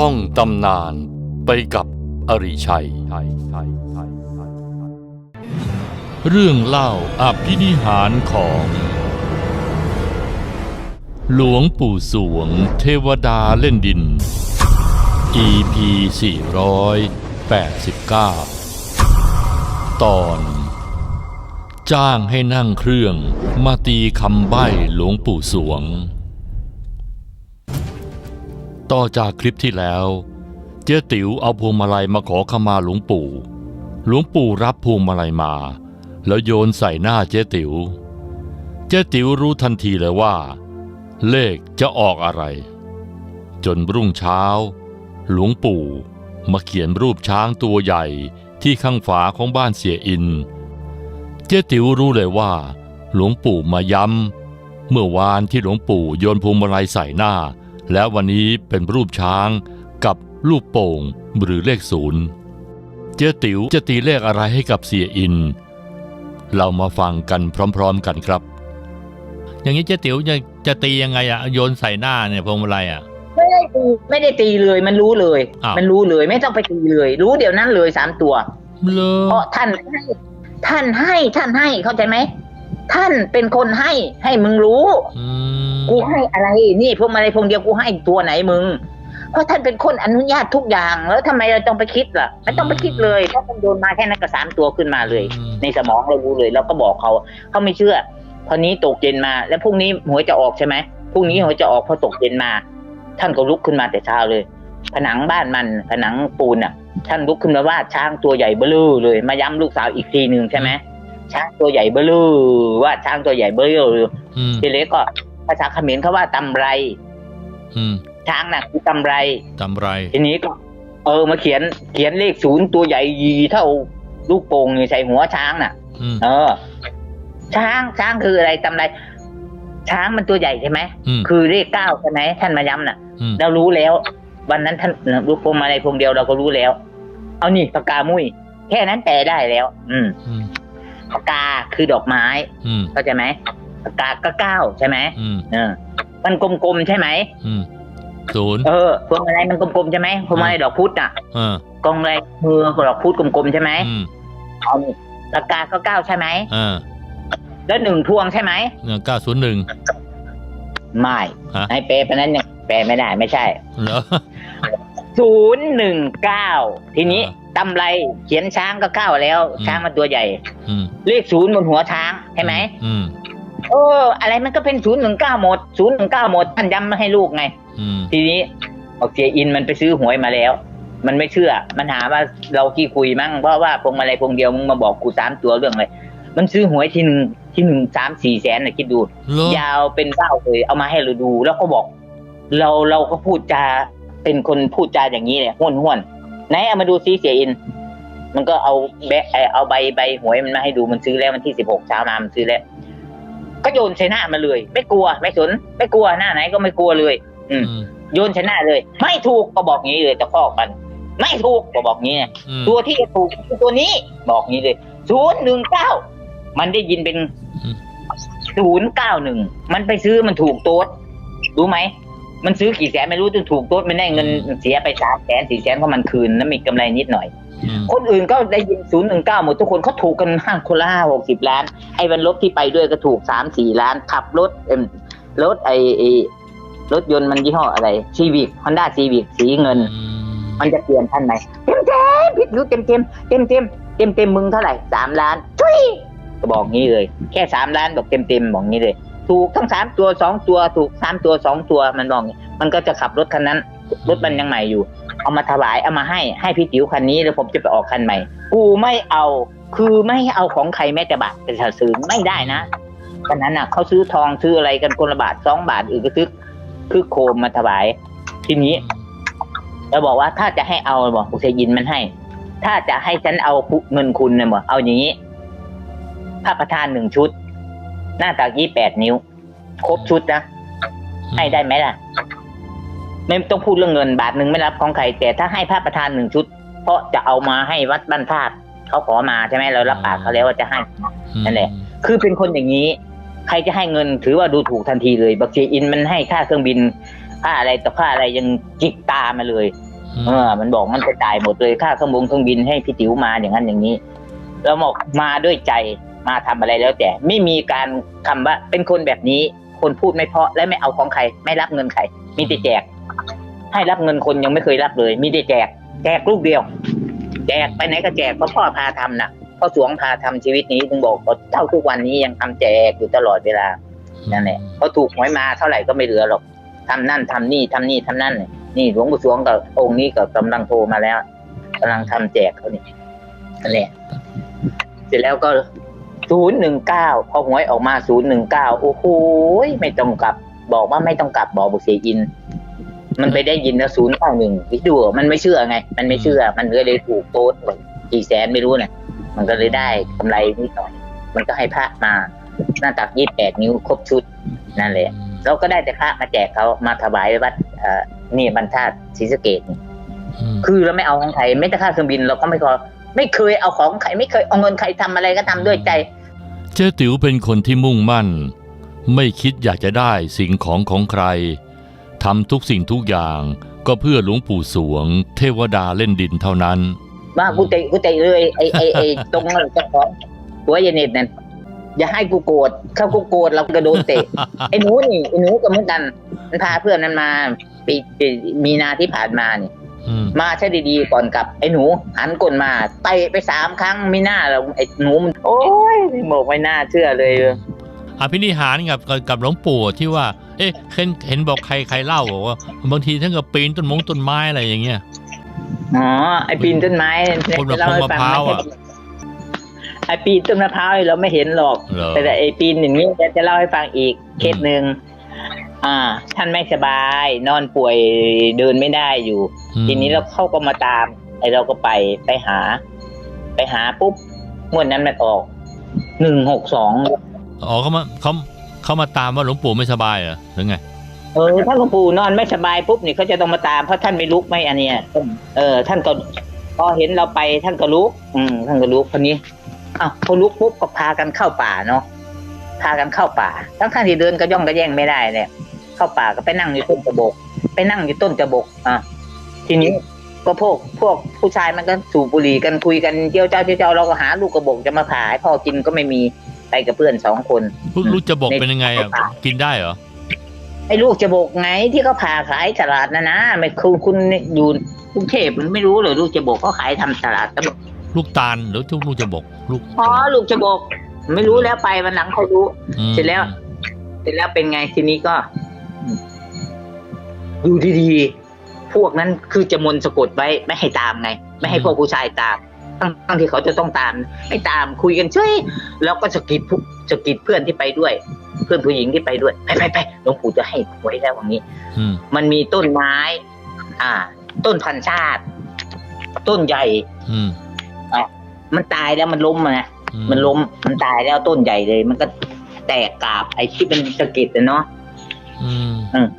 ท่องตำนานไปกับอริชัย เรื่องเล่าอภินิหารของ หลวงปู่สวงเทวดาเล่นดิน EP 489 ตอน จ้างให้นั่งเครื่องมาตีคำใบ้หลวงปู่สวง ต่อจากคลิปที่แล้ว เจ๊ติ๋วเอาพวงมาลัยมาขอขมาหลวงปู่ หลวงปู่รับพวงมาลัยมา แล้วโยนใส่หน้าเจ๊ติ๋ว เจ๊ติ๋วรู้ทันทีเลยว่า เลขจะออกอะไร จนรุ่งเช้า หลวงปู่มาเขียนรูปช้างตัวใหญ่ที่ข้างฝาของบ้านเสียอิน เจ๊ติ๋วรู้เลยว่า หลวงปู่มาย้ำเมื่อวานที่หลวงปู่โยนพวงมาลัยใส่หน้า แล้ววันนี้เป็นรูปช้างกับลูกโป่งหรือเลขศูนย์เจ๊ติ๋วจะตีเลขอะไรให้กับเสียอิน เรามาฟังกันพร้อมๆกันครับ อย่างนี้เจ๊ติ๋วจะจะตียังไงอะโยนใส่หน้าเนี่ยพวงมาลัยอะไม่ได้ตีไม่ได้ตีเลยมันรู้เลยอ้าวมันรู้เลยไม่ต้องไปตีเลย รู้เดี๋ยวนั้นเลยสามตัวเลเพราะท่านให้ท่านให้ท่านให้เข้าใจไหม ท่านเป็นคนให้ให้มึงรู้ อืมกูให้อะไร นี่พวกมาอะไรพวงเดียวกูให้ตัวไหนมึง เพราะท่านเป็นคนอนุญาตทุกอย่าง แล้วทำไมเราต้องไปคิดล่ะ ไม่ต้องไปคิดเลยถ้ามันโยนมาแค่นั้นก็สามตัวขึ้นมาเลย อืมในสมองเรารู้เลยเราก็บอกเขาเขาไม่เชื่อคราวนี้ตกเย็นมา แล้วพรุ่งนี้หวยจะออกใช่ไหมพรุ่งนี้หวยจะออกพอตกเย็นมา ท่านก็ลุกขึ้นมาแต่เช้าเลย ผนังบ้านมันผนังปูนอะ ท่านลุกขึ้นมาวาดช้างตัวใหญ่เบ้อลือเลย มาย้ำลูกสาวอีกทีหนึ่งใช่ไหม ช้างตัวใหญ่เบ้อลือวาดช้างตัวใหญ่เบ้อลือเลยอืมทีเล็กก็ภาษาเขมรเขาว่าตำไร อืมช้างน่ะคือตำไรตำไร ทีนี้ก็ เออ มาเขียนเขียนเลขศูนย์ตัวใหญ่ยีเท่าลูกโป่งนี่ใส่หัวช้างน่ะอืมเออ ช้างช้างคืออะไรตำไร ช้างมันตัวใหญ่ใช่ไหมอืมคือเลขเก้าใช่ไหมท่านมาย้ำน่ะอืมเรารู้แล้ว วันนั้นท่านลูกพวงมาลัยพวงเดียวเราก็รู้แล้ว เอานี่ปากกามุ้ยแค่นั้นแปลได้แล้ว อืมอืมปา กกาคือดอกไม้อืมเข้าใจไหมปากกาก็เก้าใช่ไหมอืมเออ มันกลมๆใช่ไหมอืมศูนย์เออพวงมาลัยมันกลมๆใช่ไหมพวงมาลัยดอกพุธน่ะเออกองอะไรมือดอกพุธกลมๆใช่ไหมอืมเอานี่ปากกาก็เก้าใช่ไหมอ่าแล้วหนึ่งพวงใช่ไหมเก้าศูนย์หนึ่งไม่ฮะให้แปลไปนั้นยังแปลไม่ได้ไม่ใช่เหรอศูนย์หนึ่งเก้าทีนี้อ่า ตำไรเขียนช้างก็เก้าแล้วอืมช้างมันตัวใหญ่อืมเลขศูนย์บนหัวช้างใช่ไหมอืมเอออะไรมันก็เป็นศูนย์หนึ่งเก้าหมดศูนย์หนึ่งเก้าหมดท่านย้ำมาให้ลูกไงอืมทีนี้บอกเสียอินมันไปซื้อหวยมาแล้ว มันไม่เชื่อ มันหาว่าเราขี้คุยมั้งเพราะว่าพวงมาลัยพวงเดียวมึงมาบอกกูสามตัวเรื่องอะไรมันซื้อหวยที่หนึ่งที่หนึ่งสามสี่แสนนะคิดดูเหรอยาวเป็นเบ้าเลยเอามาให้เราดู แล้วก็บอก เราเราก็พูดจาเป็นคนพูดจาอย่างนี้เลยห้วนห้วนๆ ไหนเอามาดูซิเสียอิน มันก็เอาแบะเอ่อเอาใบใบหวยมันมาให้ดูมันซื้อแล้ววันที่สิบหกเช้ามามันซื้อแล้ว ก็โยนใส่หน้ามาเลย ไม่กลัว ไม่สน ไม่กลัวหน้าไหนก็ไม่กลัวเลย อืมอืมโยนชนะเลย ไม่ถูกก็บอกงี้เลยตะคอกมัน ไม่ถูกก็บอกงี้ไงอืมตัวที่จะถูกคือตัวนี้ บอกงี้เลยศูนย์หนึ่งเก้ามันได้ยินเป็นอืมศูนย์เก้าหนึ่งมันไปซื้อมันถูกโต๊ดรู้ไหม มันซื้อกี่แสนไม่รู้จนถูกโต๊ดมันได้เงินเสียไปสามแสนสี่แสนเพราะมันคืนแล้วมีกำไรนิดหน่อยอืมคนอื่นก็ได้ยินศูนย์หนึ่งเก้าหมดทุกคนเขาถูกกันห้างคนละห้าหกสิบล้าน ไอ้วันรถที่ไปด้วยก็ถูกสามสี่ล้านขับรถเอ็มรถไอ้ไอ้รถยนต์มันยี่ห้ออะไรซีวิกฮอนด้าซีวิกสีเงินอืมมันจะเปลี่ยนท่านไหมเต็มเต็มผิดรู้เต็มเต็มเต็มเต็มเต็มเต็มมึงเท่าไหร่สามล้านทุยก็บอกงี้เลย แค่สามล้านบอกเต็มเต็มบอกงี้เลย ถูกทั้งสามตัวสองตัวถูกสามตัวสองตัวมันบอกงี้มันก็จะขับรถคันนั้น รถมันยังใหม่อยู่ เอามาถวายเอามาให้ให้พี่ติ๋วคันนี้แล้วผมจะไปออกคันใหม่ กูไม่เอาคือไม่ให้เอาของใครแม้แต่บาทเป็นซื้อไม่ได้นะคันนั้นน่ะเขาซื้อทองซื้ออะไรกันคนละบาทสองบาทอื่นก็ซื้อคือโคมมาถวาย ทีนี้เราบอกว่าถ้าจะให้เอาบอกอุเซยินมันให้ ถ้าจะให้ฉันเอาเงินคุณเนี่ยบอกเอาอย่างนี้พระประธานหนึ่งชุด หน้าตักยี่แปดนิ้ว ครบชุดนะให้ได้ไหมล่ะ ไม่ต้องพูดเรื่องเงินบาทหนึ่งไม่รับของใครแต่ถ้าให้พระประธานหนึ่งชุด เพราะจะเอามาให้วัดบ้านธาตุเขาขอมาใช่ไหมเรารับปากเขาแล้วว่าจะให้นั่นแหละ คือเป็นคนอย่างนี้ ใครจะให้เงินถือว่าดูถูกทันทีเลยบักเชียอินมันให้ค่าเครื่องบินค่าอะไรต่อค่าอะไรยังจิกตามาเลยเออ มันบอกมันจะจ่ายหมดเลยค่าเครื่องบงเครื่องบินให้พี่ติ๋วมาอย่างนั้นอย่างนี้ แล้วบอกมาด้วยใจ มาทำอะไรแล้วแต่ไม่มีการคำว่าเป็นคนแบบนี้ คนพูดไม่เพาะและไม่เอาของใคร ไม่รับเงินใครมีแต่แจก ให้รับเงินคนยังไม่เคยรับเลย มีแต่แจก แจกลูกเดียว แจกไปไหนก็แจกเพราะพ่อพาทำนะพ่อสวงพาทำชีวิตนี้ถึงบอกว่าเจ้าทุกวันนี้ยังทำแจกอยู่ตลอดเวลานั่นแหละเพอถูกหวยมาเท่าไหร่ก็ไม่เหลือหรอกทำนั่นทำนี่ทำนี่ทำนั่นนี่หลวงปู่สวงกับองค์นี้ก็กำลังโทรมาแล้วกำลังทำแจกเขานี่นั่นแหละเสร็จแล้วก็ ศูนย์หนึ่งเก้าพอหวยออกมาศูนย์หนึ่งเก้าโอ้โหไม่ต้องกลับ บอกว่าไม่ต้องกลับบอกบุเสียอิน มันไปได้ยินแล้วศูนย์เก้าหนึ่งคิดดูมันไม่เชื่อไง มันไม่เชื่อ มันก็เลยถูกโต๊ดกี่แสนไม่รู้เนี่ยมันก็เลยได้กำไรนิดหน่อย มันก็ให้พระมา หน้าตักยี่แปดนิ้วครบชุดนั่นแหละเราก็ได้แต่พระมาแจกเขามาถวายวัดเอ่อนี่บรรทัดศรีสะเกดนี่อืมคือเราไม่เอาของใครไม่แต่ค่าเครื่องบินเราก็ไม่ขอไม่เคยเอาของใครไม่เคยเอาเงินใครทำอะไรก็ทำด้วยใจ เจ๊ติ๋วเป็นคนที่มุ่งมั่น ไม่คิดอยากจะได้สิ่งของของใครทำทุกสิ่งทุกอย่างก็เพื่อหลวงปู่สวง เทวดาเล่นดินเท่านั้น ว่ากูเตะกูเตะเลยไอ้ไอ้ไอ้ตรงนั้นเจ้าของหัวเยนเน็ตนั่นอย่าให้กูโกรธถ้ากูโกรธเราก็โดนเตะไอ้หนูนี่ไอ้หนูก็เหมือนกันมันพาเพื่อนนั้นมาปีปีมีนาที่ผ่านมานี่อื มมาใช่ดีๆก่อนกลับไอ้หนูหันกลนมาเตะไปสามครั้งไม่น่าเราไอ้หนูมันโอ้ยบอกไม่น่าเชื่อเลยอภินิหารกับกับกับหลวงปู่ที่ว่า เอ๊ะเห็นเห็นบอกใครใครเล่าบอกว่าบางทีท่านก็ปีนต้นมงต้นไม้อะไรอย่างเงี้ยอ๋อไอ้ปีนต้นไม้คนแบบเล่าให้ฟังมะพร้าวอะไอ้ปีนต้นมะพร้าวเราไม่เห็นหรอกเหรอแต่แต่ไอ้ปีนอย่างนี้จะเล่าให้ฟังอีกเคสหนึ่ง อ่า ท่านไม่สบาย นอนป่วยเดินไม่ได้อยู่อืมทีนี้เราเข้าก็มาตามไอ้เราก็ไปไปหา ไปหาปุ๊บงวดนั้นมันออกหนึ่งหกสองอ๋อเขามาเขาเขามาตามว่าหลวงปู่ไม่สบายเหรอหรือไงเออถ้าหลวงปู่นอนไม่สบายปุ๊บนี่เขาจะต้องมาตามเพราะท่านไม่ลุกไม่อันเนี้ยเออ ท่านก็พอเห็นเราไปท่านก็ลุก อืมท่านก็ลุกคนนี้อ้าวพอลุกปุ๊บก็พากันเข้าป่าเนาะพากันเข้าป่าทั้งท่านที่เดินก็ย่องก็แย่งไม่ได้เนี่ย เข้าป่าก็ไปนั่งอยู่ต้นกระบอกไปนั่งอยู่ต้นกระบอกอะทีนี้ก็พวกพวกผู้ชายมันก็สูบบุหรี่กันคุยกันเจียวเจ้าเจียวเจ้าเราก็หาลูกกระบอกจะมาผ่าให้พ่อกินก็ไม่มีไปกับเพื่อนสองคนลูกลูกจะบอกเป็นยังไงอะกินได้เหรอไอ้ลูกจะบอกไงที่เขาผ่าขายตลาดนะนะไม่คุณคุณอยู่กรุงเทพมันไม่รู้เลยลูกจะบอกเขาขายทำตลาดตลาดลูกตาลหรือทุกลูกจะบอกลูกอ๋อลูกจะบอกไม่รู้แล้วไปวันหลังเขารู้อืมเสร็จแล้ว เสร็จแล้วเป็นไงทีนี้ก็ อยู่ดีๆพวกนั้นคือจะมนต์สะกดไว้ไม่ให้ตามไง ไม่ให้พวกผู้ชายตามทั้งทั้งที่เขาจะต้องตามไม่ตามคุยกันเฉยแล้วก็สะกิดผู้สะกิดเพื่อนที่ไปด้วย เพื่อนผู้หญิงที่ไปด้วยไปไปไปหลวงปู่จะให้หวยแล้ววันนี้อืมมันมีต้นไม้ อ่า ต้นพันชาติ ต้นใหญ่อืมมันตายแล้วมันล้มอะนะอืมันล้มมันตายแล้วต้นใหญ่เลย มันก็แตกกาบไอ้ที่เป็นสะเก็ดอะเนาะอืมอืม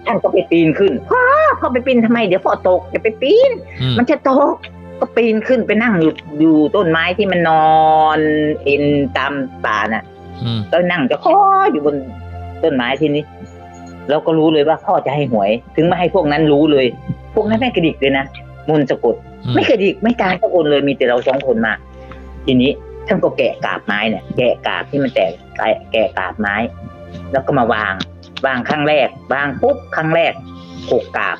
ท่านก็ไปปีนขึ้นพ่อพ่อไปปีนทำไมเดี๋ยวพ่อตกอย่าไปปีนอืมมันจะตกก็ปีนขึ้นไปนั่งอยู่อยู่ต้นไม้ที่มันนอนเอ็นตามป่าน่ะอืมก็นั่งจะคออยู่บนต้นไม้ที่นี้เราก็รู้เลยว่าพ่อจะให้หวย ถึงไม่ให้พวกนั้นรู้เลย พวกนั้นไม่กระดิกเลยนะมนต์สะกดอืมไม่กระดิกไม่ตายสักคนเลยมีแต่เราสองคนมา ทีนี้ท่านก็แกะกาบไม้เนี่ยแกะกาบที่มันแตกแกะแกะกาบไม้ แล้วก็มาวาง วางครั้งแรกวางปุ๊บครั้งแรกหกกาบ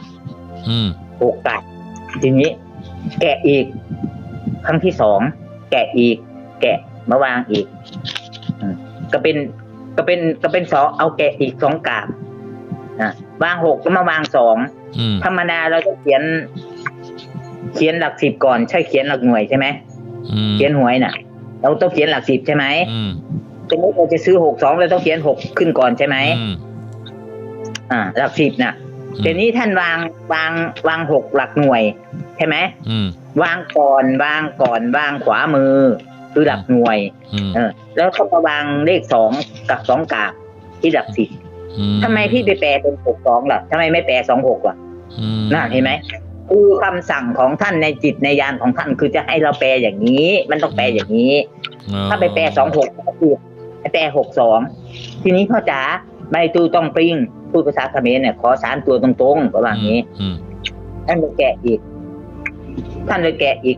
อืมหกกาบทีนี้ แกะอีก ครั้งที่สองแกะอีก แกะมาวางอีกอืมก็เป็นก็เป็นก็เป็นสองเอาแกะอีกสองกาบนะวางหกก็มาวางสองอืมธรรมดาเราจะเขียน เขียนหลักสิบก่อน ใช่เขียนหลักหน่วยใช่ไหมอืมเขียนหวยน่ะ เราต้องเขียนหลักสิบใช่ไหมอืมสมมติเราจะซื้อหกสองเราต้องเขียนหกขึ้นก่อนใช่ไหม อืมอ่า หลักสิบน่ะเดี๋ยวนี้ท่านวางวางวางหกหลักหน่วย ใช่ไหมอืมวางก่อนวางก่อนวางขวามือ คือหลักหน่วยอืมเออ แล้วก็มาวางเลขสองกับสองกาบที่หลักสิบอืมทำไมพี่ไปแปลเป็นหกสองล่ะทำไมไม่แปลสองหกล่ะอืมน่าเห็นไหมคือคำสั่งของท่านในจิตในญาณของท่านคือจะให้เราแปลอย่างนี้ มันต้องแปลอย่างนี้อ๋อถ้าไปแปลสองหกก็คือไปแปลหกสองทีนี้พ่อจ๋าใบตูต้องปริง พูดภาษาเขมรเนี่ยขอสามตัวตรงๆประมาณนี้อืมท่านไปแกะอีก ท่านเลยแกะอีก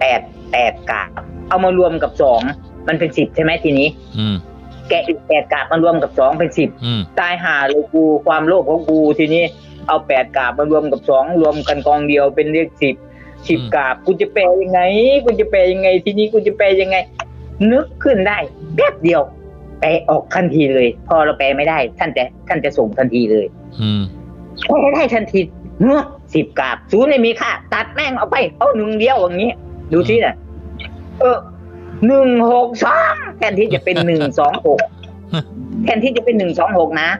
แปดแปดกาบเอามารวมกับสองมันเป็นสิบใช่ไหมทีนี้ อืมแกะอีกแปดกาบมารวมกับสองเป็นสิบอืมตายหาเลยกูความโลภของกูทีนี้ เอาแปดกาบมารวมกับสองรวมกันกองเดียวเป็นเลขสิบสิบกาบกูจะแปลยังไงกูจะแปลยังไง ทีนี้กูจะแปลยังไง นึกขึ้นได้แป๊บเดียวแป ลออกทันทีเลย พอเราแปลไม่ได้ ท่านจะท่านจะส่งทันทีเลย อืมแปลได้ทันทีเนื้อสิบกาบศูนย์ไม่มีค่าตัดแม่งเอาไป เอาหนึ่งเดียวอย่างนี้ ดูที่น่ะ เออหนึ่งหกสองแทนที่จะเป็นหนึ่งสองหกแทนที่จะเป็นหนึ่งสองหกนะ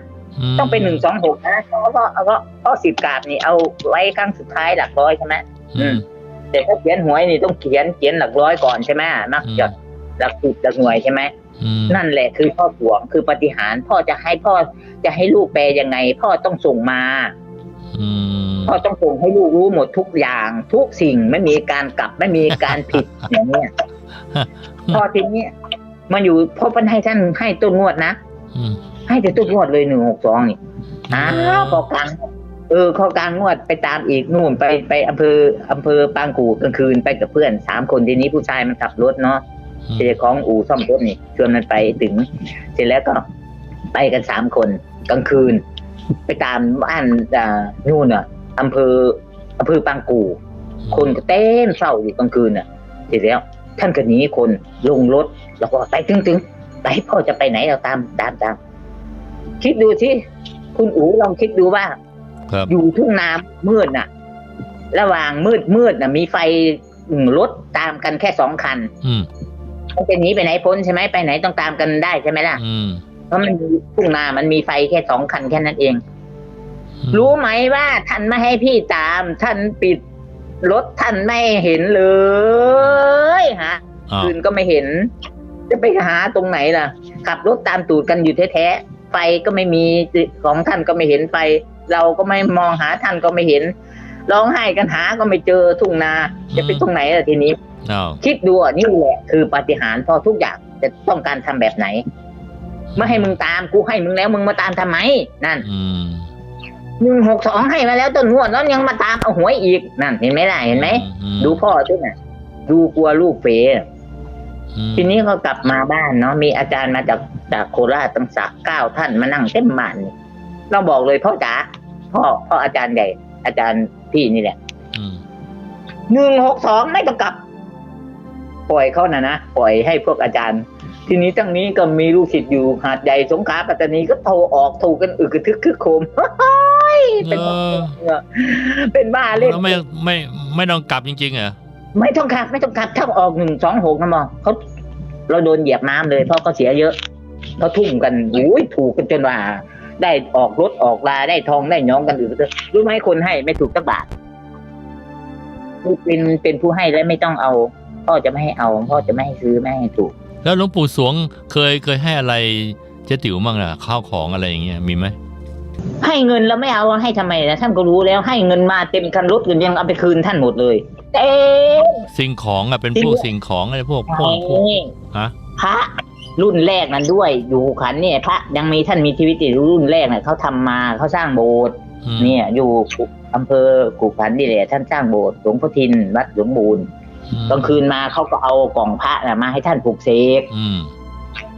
มต้องเป็นหนึ่งสองหกนะเพราะเพราะเพราะเพราะสิบกาบนี่เอาไว้ครั้งสุดท้ายหลักร้อยใช่ไหมอืมแต่ถ้าเขียนหวยนี่ต้องเขียนเขียนหลักร้อยก่อนใช่ไหมมักอืมจะหลักสิบหลักหน่วยใช่ไหมอืม นั่นแหละคือพ่อหวงคือปฏิหารย์พ่อจะให้พ่อจะให้ลูกแปลยังไง พ่อต้องส่งมาอืมพ่อต้องส่งให้ลูกรู้หมดทุกอย่าง ทุกสิ่งไม่มีการกลับไม่มีการผิดอย่างเนี้ยพอทีเนี้ยมันอยู่พ่อเพันให้ท่านให้ต้นงวดนะอืมให้แต่ต้นงวดเลยหนึ่งหกสองนี่อ้าวพอกลางเออเข้ากลางงวดไปตามอีกนู่นไปไปอำเภออำเภอปางกูกลางคืนไปกับเพื่อนสามคนทีนี้ผู้ชายมันขับรถเนาะ เจ้าของอู่ซ่อมรถนี่ชวนมันไปถึง เสร็จแล้วก็ไปกันสามคนกลางคืน ไปตามบ้านอ่านู่นอะอำเภออำเภอปางกูคนก็เต้นเฝ้าอยู่กลางคืนน่ะเสร็จแล้ว ท่านก็หนีคนลงรถแล้วก็ไปถึงถึงไปพ่อจะไปไหนเราตามตามตามคิดดูที่คุณอู๋ลองคิดดูว่าครับอยู่ทุ่งนามืดน่ะ ระหว่างมืดมืดน่ะ มีไฟอืมรถตามกันแค่สองคันอืม มันจะหนีไปไหนพ้นใช่ไหมไปไหนต้องตามกันได้ใช่ไหมล่ะอืมเพราะมันมีทุ่งนา มันมีไฟแค่สองคันแค่นั้นเอง รู้ไหมว่าท่านไม่ให้พี่ตาม ท่านปิดรถท่านไม่เห็นเลยฮะอ้าวคืนก็ไม่เห็น จะไปหาตรงไหนล่ะ ขับรถตามตูดกันอยู่แท้ๆไฟก็ไม่มีของท่านก็ไม่เห็นไฟ เราก็ไม่มองหาท่านก็ไม่เห็น ร้องไห้กันหาก็ไม่เจอทุ่งนาจะไปตรงไหนล่ะทีนี้อ้าวคิดดูอะนี่แหละคือปาฏิหาริย์พอทุกอย่างจะต้องการทำแบบไหนไม่ให้มึงตามกูให้มึงแล้วมึงมาตามทำไมนั่นอืมหนึ่งหกสองให้มาแล้วต้นงวดแล้วยังมาตามเอาหวยอีกนั่นเห็นไหมล่ะเห็นไหมอืมดูพ่อด้วยน่ะ ดูกลัวลูกเฟอืมทีนี้ก็กลับมาบ้านเนาะมีอาจารย์มาจากจากโคราชตั้งสักเก้าท่านมานั่งเต็มบ้านนี่เราบอกเลยพ่อจ๋าพ่อพ่ออาจารย์ใหญ่ อาจารย์ พี่นี่แหละอืมหนึ่งหกสองไม่ต้องกลับ ปล่อยเขานะนะปล่อยให้พวกอาจารย์ ทีนี้ตั้งนี้ก็มีลูกศิษย์อยู่หาดใหญ่สงขลาปัตตานีก็โทรออกโทรกันอึกกระทึกคึกโครมเป็นเออเป็นบ้าเล่นแล้วไม่ไม่ไม่ต้องกลับจริงๆเหรอไม่ต้องขับไม่ต้องขับถ้าออกหนึ่งสองหกนะมองเขาเราโดนเหยียบน้ำเลยเพราะเขาเสียเยอะเขาทุ่มกันอุ้ยถูกกันจนว่า ได้ออกรถออกลาได้ทองได้น้องกันอื่นรู้ไหมคนให้ไม่ถูกสักบาทเป็นเป็นผู้ให้และไม่ต้องเอา พ่อจะไม่ให้เอา พ่อจะไม่ให้ซื้อไม่ให้ถูก แล้วหลวงปู่สวงเคยเคยให้อะไรเจ๊ติ๋วบ้างล่ะข้าวของอะไรอย่างเงี้ยมีไหมให้เงินแล้วไม่เอาให้ทำไมนะท่านก็รู้แล้วให้เงินมาเต็มคันรถเงินยังเอาไปคืนท่านหมดเลยเต็มสิ่งของอะเป็นพวกสิ่งของอะไรพวกพวกพวกฮะพระ รุ่นแรกนั้นด้วย อยู่ขันเนี่ยพระยังมีท่านมีชีวิตอยู่รุ่นแรกเนี่ยเขาทำมาเขาสร้างโบสถ์อืมเนี่ย อยู่อำเภอกุขันนี่แหละท่านสร้างโบสถ์หลวงพ่อทินวัดหลวงบูรณ์อืมกลางคืนมาเขาก็เอากล่องพระน่ะมาให้ท่านปลูกเสกอืม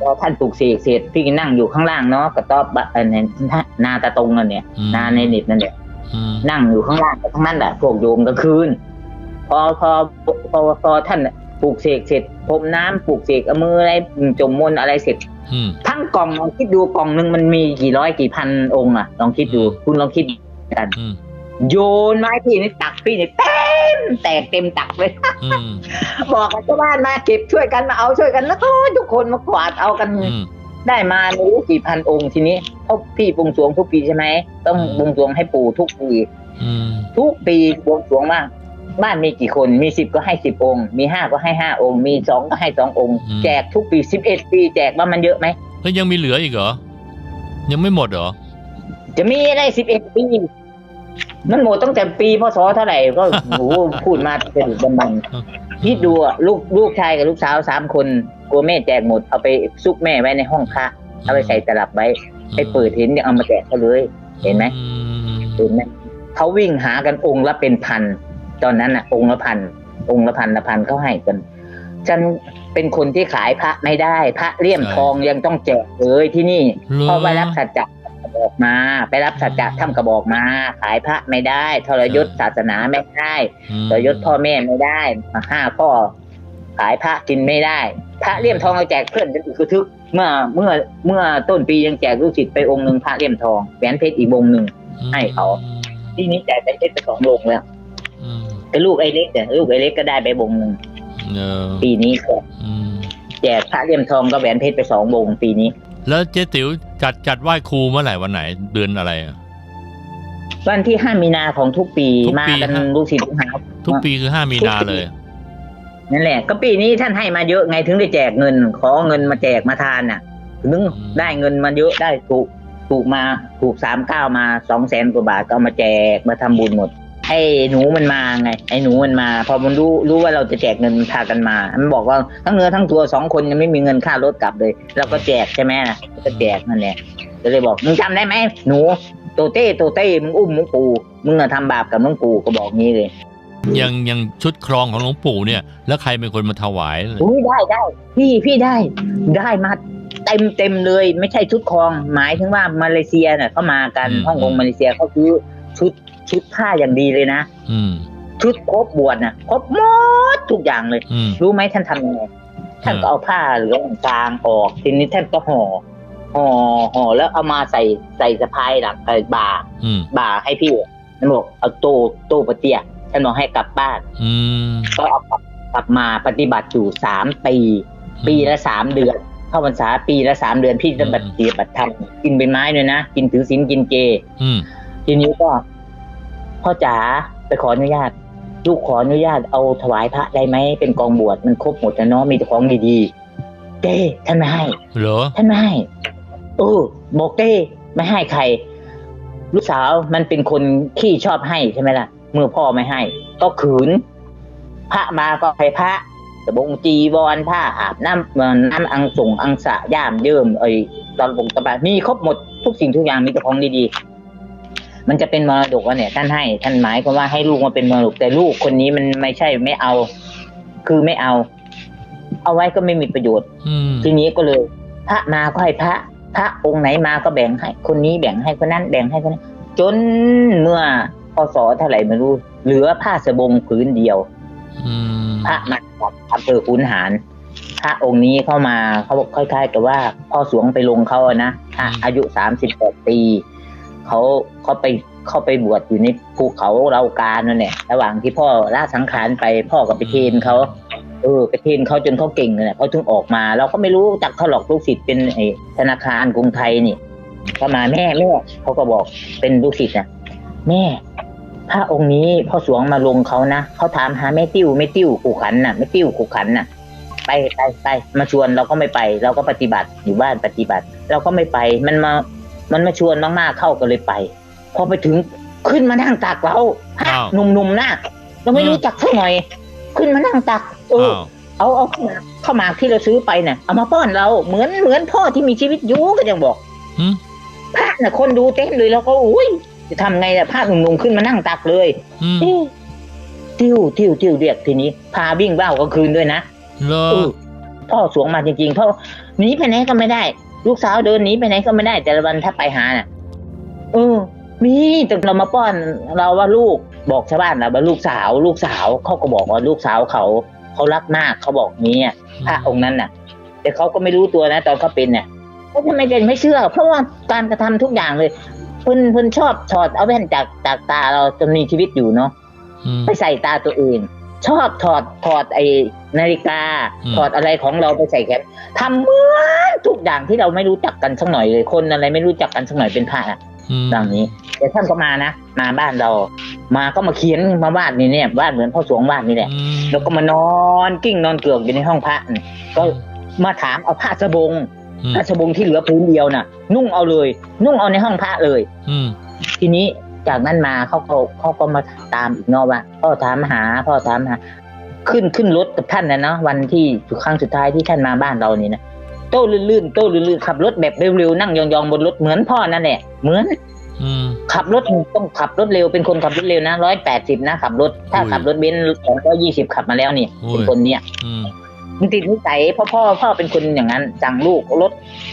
พอท่านปลูกเสกเสร็จพี่ก็นั่งอยู่ข้างล่างเนาะกระต๊อบบะเอ่อในนาตาตรงนั่นเนี่ยอืมนาในนิดนั่นแหละอืมนั่งอยู่ข้างล่างก็ทั้งนั้นแหละพวกโยมกลางคืนพอพอพอพอท่าน ปลูกเสกเสร็จพรมน้ำปลูกเสกเอามืออะไรจมมนต์อะไรเสร็จอืมทั้งกล่องลองคิดดูกล่องหนึ่งมันมีกี่ร้อยกี่พันองค์อะลองคิดดู คุณลองคิดกันอืมโยนไม้พี่นี่ตักพี่นี่เต็มแตกเต็มตักเลยอืมบอกกับชาวบ้านมาเก็บช่วยกันมาเอาช่วยกันแล้วก็ทุกคนมากวาดเอากันอืมได้มาไม่รู้กี่พันองค์ทีนี้เพราะพี่บวงสรวงทุกปีใช่ไหมต้องอืมบวงสรวงให้ปู่ทุกปีอืมทุกปีบวงสรวงมาก บ้านมีกี่คนมีสิบก็ให้สิบองค์ มีห้าก็ให้ห้าองค์ มีสองก็ให้สององค์แจกทุกปีสิบเอ็ดปีแจกว่ามันเยอะไหมแล้วยังมีเหลืออีกเหรอ ยังไม่หมดเหรอ จะมีได้สิบเอ็ดปีมันหมดตั้งแต่ปีพศเท่าไหร่ก็ โอ้โหพูดมาเป็นบันบันคิดดูอะลูกลูกชายกับลูกสาวสามคนกลัวแม่แจกหมดเอาไปซุกแม่ไว้ในห้องพระเอาไปใส่ตลับไว้ไปเปิดเห็นยังเอามาแจกเขาเลย เห็นไหม อืม เห็นไหมเขาวิ่งหากันองค์ละเป็นพัน ตอนนั้นอะ องค์ละพันองค์ละพันละพันเขาให้กัน ฉันเป็นคนที่ขายพระไม่ได้ พระเลี่ยมทองยังต้องแจกเลยที่นี่เหรอเพราะว่ารับสัจจะกระบอกมา ไปรับสัจจะทำกระบอกมา ขายพระไม่ได้ทรยศศาสนาไม่ได้มทรยศพ่อแม่ไม่ได้มาห้าข้อขายพระกินไม่ได้ พระเลี่ยมทองเราแจกเพื่อนกันอีกคือทึกเมื่อเมื่อเมื่อต้นปียังแจกลูกศิษย์ไปองค์หนึ่งพระเลี่ยมทองแหวนเพชรอีกวงหนึ่งให้เขา ที่นี้แจกแต่เพชรไปสองวงแล้ว อืมแต่ลูกไอ้เล็กเนี่ยลูกไอ้เล็กก็ได้ไปวงหนึ่งเออปีนี้ก็อืมแจกพระเลี่ยมทองก็แหวนเพชรไปสองวงปีนี้ แล้วเจ๊ติ๋วจัดจัดไหว้ครูเมื่อไหร่วันไหนเดือนอะไรอะวันที่ห้ามีนาของทุกปีทุกปีมากันฮะลูกศิษย์ลูกหาทุกปีคือห้ามีนาเลยนั่นแหละ ก็ปีนี้ท่านให้มาเยอะไงถึงได้แจกเงิน ขอเงินมาแจกมาทานน่ะ ถึงได้เงินมาเยอะได้ถูกถูกมาถูกสามเก้ามาสองแสนกว่าบาทก็เอามาแจกมาทำบุญหมด ไอ้หนูมันมาไง ไอ้หนูมันมา พอมันรู้รู้ว่าเราจะแจกเงินพากันมา มันบอกว่าทั้งเนื้อทั้งตัวสองคนยังไม่มีเงินค่ารถกลับเลยเราก็แจกใช่ไหมนะก็แจกนั่นแหละก็เลยบอกมึงจำได้ไหมหนูโตเต้โตเต้มึงอุ้มหลวงปู่มึงอะทำบาปกับหลวงปู่ก็บอกงี้เลยยังยังชุดครองของหลวงปู่เนี่ย แล้วใครเป็นคนมาถวายอุ้ยได้ได้พี่พี่ได้ได้มาเต็มเต็มเลย ไม่ใช่ชุดครองหมายถึงว่ามาเลเซียเนี่ยเขามากันฮ่องกงมาเลเซียเขาซื้อชุด ชุดผ้าอย่างดีเลยนะอืมชุดครบบวชน่ะครบหมดทุกอย่างเลยอืมรู้ไหมท่านทำยังไงท่านก็เอาผ้าเหลืองกลางออก ทีนี้ท่านก็ห่อห่อห่อแล้วเอามาใส่ใส่สะพายหลังใส่บ่าอืมบ่าให้พี่ท่านบอกเอาโตโตปะเตียท่านบอกให้กลับบ้านอืมก็เอากลับกลับมาปฏิบัติอยู่สามปี ปีละสามเดือน เข้าพรรษาปีละสามเดือนพี่จะปฏิบัติธรรมกินใบไม้ด้วยนะ กินถือศีลกินเจอืมทีนี้ก็ พ่อจ๋าไปขออนุญาตลูกขออนุญาตเอาถวายพระได้ไหมเป็นกองบวชมันครบหมดนะเนาะมีแต่ของดีๆเต้ท่านไม่ให้เหรอท่านไม่ให้เออบอกเต้ไม่ให้ใคร ลูกสาวมันเป็นคนขี้ชอบให้ใช่ไหมล่ะเมื่อพ่อไม่ให้ ก็ขืน พระมาก็ให้พระตะบงจีวรผ้าอาบน้ำเอ่อน้ำอังส่งอังสะย่ามเยิมเอ้ยตอนบงตะบะมีครบหมดทุกสิ่งทุกอย่างมีแต่ของดีๆ มันจะเป็นมรดกอะเนี่ยท่านให้ท่านหมายความว่าให้ลูกมาเป็นมรดก แต่ลูกคนนี้มันไม่ใช่ไม่เอา คือไม่เอา เอาไว้ก็ไม่มีประโยชน์อืมทีนี้ก็เลย พระมาก็ให้พระ พระองค์ไหนมาก็แบ่งให้ คนนี้แบ่งให้คนนั้นแบ่งให้คนนี้นจนเมื่อพศเท่าไหร่ไม่รู้ เหลือผ้าสบงผืนเดียวอืมพระมาจากอำเภอขุนหารพระองค์นี้เข้ามาเขาบอกคล้ายๆกับว่า พ่อสวงไปลงเขาอะนะพระอายุสามสิบแปดปีเขา เขาไปเขาไปบวชอยู่ในภูเขาเราการนั่นแหละระหว่างที่พ่อละสังขารไปพ่อก็ไปเทนเขาเออไปเทนเขาจนเขาเก่งเลยเขาถึงออกมา เราก็ไม่รู้จักเขาหรอกลูกศิษย์เป็นไอ้ธนาคารกรุงไทยนี่ก็มาแม่แม่เขาก็บอกเป็นลูกศิษย์นะแม่พระองค์นี้พ่อสวงมาลงเขานะเขาถามหาแม่ติ้วแม่ติ้วขู่ขันน่ะแม่ติ้วขู่ขันน่ะ ไปไปไปมาชวนเราก็ไม่ไป เราก็ปฏิบัติอยู่บ้านปฏิบัติ เราก็ไม่ไปมันมามันมาชวนมากๆเข้าก็เลยไป พอไปถึงขึ้นมานั่งตักเราพระอ้าว หนุ่มๆนะเราไม่รู้จักสักหน่อย ขึ้นมานั่งตักเอออ้าวเอาเอาข้าวหมากข้าวหมากที่เราซื้อไปน่ะเอามาป้อนเราเหมือนเหมือนพ่อที่มีชีวิตอยู่ก็ยังบอกหืมพระน่ะคนดูเต้นเลยแล้วก็อุ้ยจะทำไงล่ะพระหนุ่มๆขึ้นมานั่งตักเลยอืมเอ๊ะติ้วติ้วติ้วเรียกทีนี้ พาวิ่งเบ้ากลางคืนด้วยนะเหรอเออพ่อสวงมาจริงๆพ่อหนีไปไหนก็ไม่ได้ ลูกสาวเดินหนีไปไหนก็ไม่ได้แต่ละวันถ้าไปหาน่ะเออ มีแต่เรามาป้อนเราว่าลูกบอกชาวบ้านนะว่าลูกสาว ลูกสาวเขาก็บอกว่าลูกสาวเขาเขารักมากเขาบอกนี้อะพระองค์นั้นน่ะ แต่เขาก็ไม่รู้ตัวนะ ตอนเขาเป็นเนี่ยเขาทำไมจะไม่เชื่อ เพราะว่าการกระทำทุกอย่างเลยเพิ่นเพิ่นชอบถอดเอาแว่นจากจากตาเราจนมีชีวิตอยู่เนาะอืมไปใส่ตาตัวเองชอบถอดถอดไอ้นาฬิกาอืมถอดอะไรของเราไปใส่แขนทำเหมือนทุกอย่างที่เราไม่รู้จักกันสักหน่อยเลยคนอะไรไม่รู้จักกันสักหน่อยเป็นพระอะอืม ดังนี้แต่ท่านก็มานะมาบ้านเรา มาก็มาเขียนมาวาดนี่เนี่ยวาดเหมือนพ่อสวงวาดนี่แหละอืมแล้วก็มานอนกิ้งนอนเกลือกอยู่ในห้องพระนี่ก็มาถามเอาผ้าสบงอืมผ้าสบงที่เหลือพื้นเดียวน่ะ นุ่งเอาเลย นุ่งเอาในห้องพระเลย อืมทีนี้จากนั้นมาเขาก็เขาก็มาตามอีกเนอกว่าพ่อถามหาพ่อถามหา ขึ้นขึ้นรถกับท่านนะเนาะวันที่ครั้งสุดท้ายที่ท่านมาบ้านเรานี่นะโต้ลื่นๆโต้ลื่นๆขับรถแบบเร็วๆนั่งยองๆบนรถเหมือนพ่อนั่นแหละเหมือนอืมขับรถต้องขับรถเร็วเป็นคนขับรถเร็วนะร้อยแปดสิบนะขับรถถ้าอุ้ยขับรถเบนซ์สองร้อยยี่สิบขับมาแล้วนี่อุ้ยเป็นคนเนี้ยอืมมันติดนิสัยเพ่อพ่อพ่อเป็นคนอย่างนั้นสั่งลูกรถ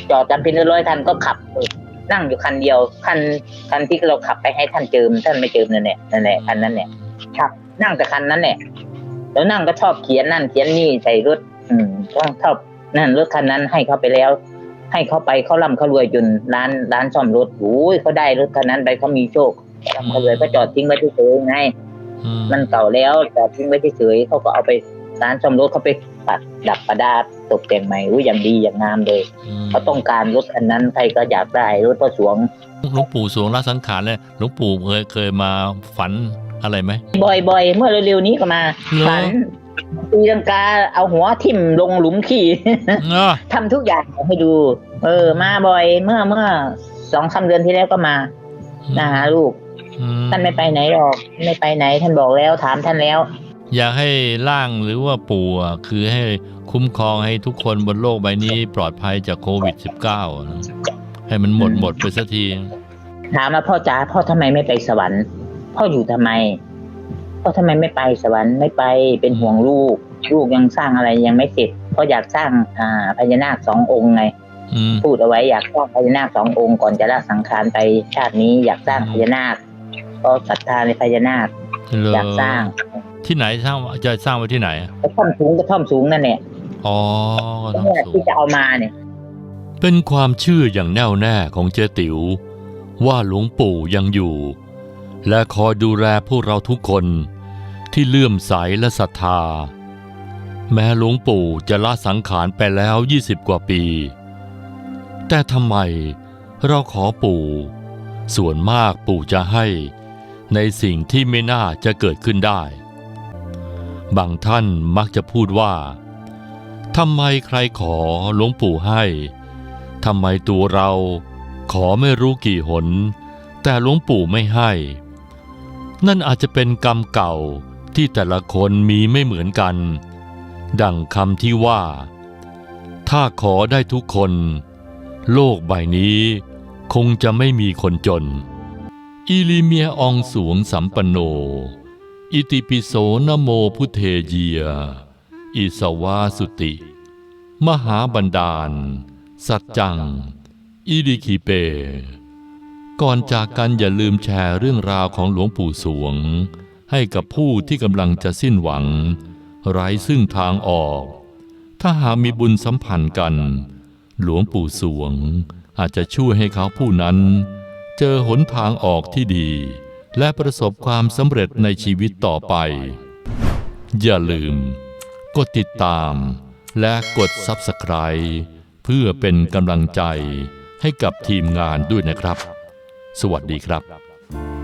จอดจำเป็นร้อยคันก็ขับเออนั่งอยู่คันเดียวคันคันที่เราขับไปให้ท่านเจิมท่านไม่เจิมนั่นแหละนั่นแหละคันนั้นแหละขับ นั่งแต่คันนั้นแหละแล้วนั่งก็ชอบเขียนนั่นเขียนนี่ใส่รถ อืมต้องชอบ นั่นรถคันนั้นให้เขาไปแล้ว ให้เขาไปเขาร่ำเขารวยจนร้านร้านซ่อมรถโอ้ยเขาได้รถคันนั้นไปเขามีโชคร่ำเขารวยก็จอดทิ้งไว้เฉยๆไงอืมมันเก่าแล้วจอดทิ้งไว้เฉยๆเขาก็เอาไปร้านซ่อมรถเขาไปปัดดับประดาตกแต่งใหม่อุ้ยอย่างดีอย่างงามเลยมเขาต้องการรถคันนั้นใครก็อยากได้รถพ่อสวงหลวงปู่สวงละสังขารเลยหลวงปู่เคยเคยมาฝันอะไรไหมบ่อยๆเมื่อเร็วๆนี้ก็มาเหรอฝัน ตีลังกาเอาหัวทิ่มลงหลุมขี้อะทำทุกอย่างให้ดู เออ มาบ่อยเมื่อเมื่อสองสามเดือนที่แล้วก็มามาหาลูก อืมท่านไม่ไปไหนหรอกไม่ไปไหน ท่านบอกแล้วถามท่านแล้ว อยากให้ร่างหรือว่าปู่อะคือให้คุ้มครองให้ทุกคนบนโลกใบนี้ปลอดภัยจากโควิด -19 นะให้มันหมดอืมหมดไปสักที ถามว่าพ่อจ๋าพ่อทำไมไม่ไปสวรรค์ พ่ออยู่ทำไม พ่อทำไมไม่ไปสวรรค์ไม่ไปเป็นห่วงลูก ลูกยังสร้างอะไรยังไม่เสร็จพ่ออยากสร้างอ่าพญานาคสององค์ไงอืมพูดเอาไว้อยากสร้างพญานาคสององค์ก่อนจะละสังขารไปชาตินี้อยากสร้างพญานาคก็ศรัทธาในพญานาคเหรอยากสร้าง ที่ไหนสร้างจะสร้างไว้ที่ไหนอะกระท่อมสูงกระท่อมสูงนั่นแหละอ๋อก็ต้องเนี่ยสูที่งจะเอามาเนี่ย เป็นความเชื่ออย่างแน่วแน่ของเจ๊ติ๋วว่าหลวงปู่ยังอยู่ และคอยดูแลพวกเราทุกคน ที่เลื่อมใสและศรัทธา แม้หลวงปู่จะละสังขารไปแล้ว 20 กว่าปี แต่ทำไมเราขอปู่ ส่วนมากปู่จะให้ในสิ่งที่ไม่น่าจะเกิดขึ้นได้ บางท่านมักจะพูดว่าทำไมใครขอหลวงปู่ให้ทำไมตัวเราขอไม่รู้กี่หน แต่หลวงปู่ไม่ให้ นั่นอาจจะเป็นกรรมเก่า ที่แต่ละคนมีไม่เหมือนกัน ดังคำที่ว่า ถ้าขอได้ทุกคน โลกใบนี้คงจะไม่มีคนจน อิลิเมียองสวงสัมปโน อิติปิโสนโมพุทเทเยีย อิสวาสุติ มหาบันดาล สัจจัง อิริคิเป ก่อนจากกันอย่าลืมแชร์เรื่องราวของหลวงปู่สวง ให้กับผู้ที่กำลังจะสิ้นหวัง ไร้ซึ่งทางออก ถ้าหากมีบุญสัมพันธ์กัน หลวงปู่สวง อาจจะช่วยให้เขาผู้นั้น เจอหนทางออกที่ดี และประสบความสำเร็จในชีวิตต่อไป อย่าลืม กดติดตาม และกด Subscribe เพื่อเป็นกำลังใจให้กับทีมงานด้วยนะครับ สวัสดีครับ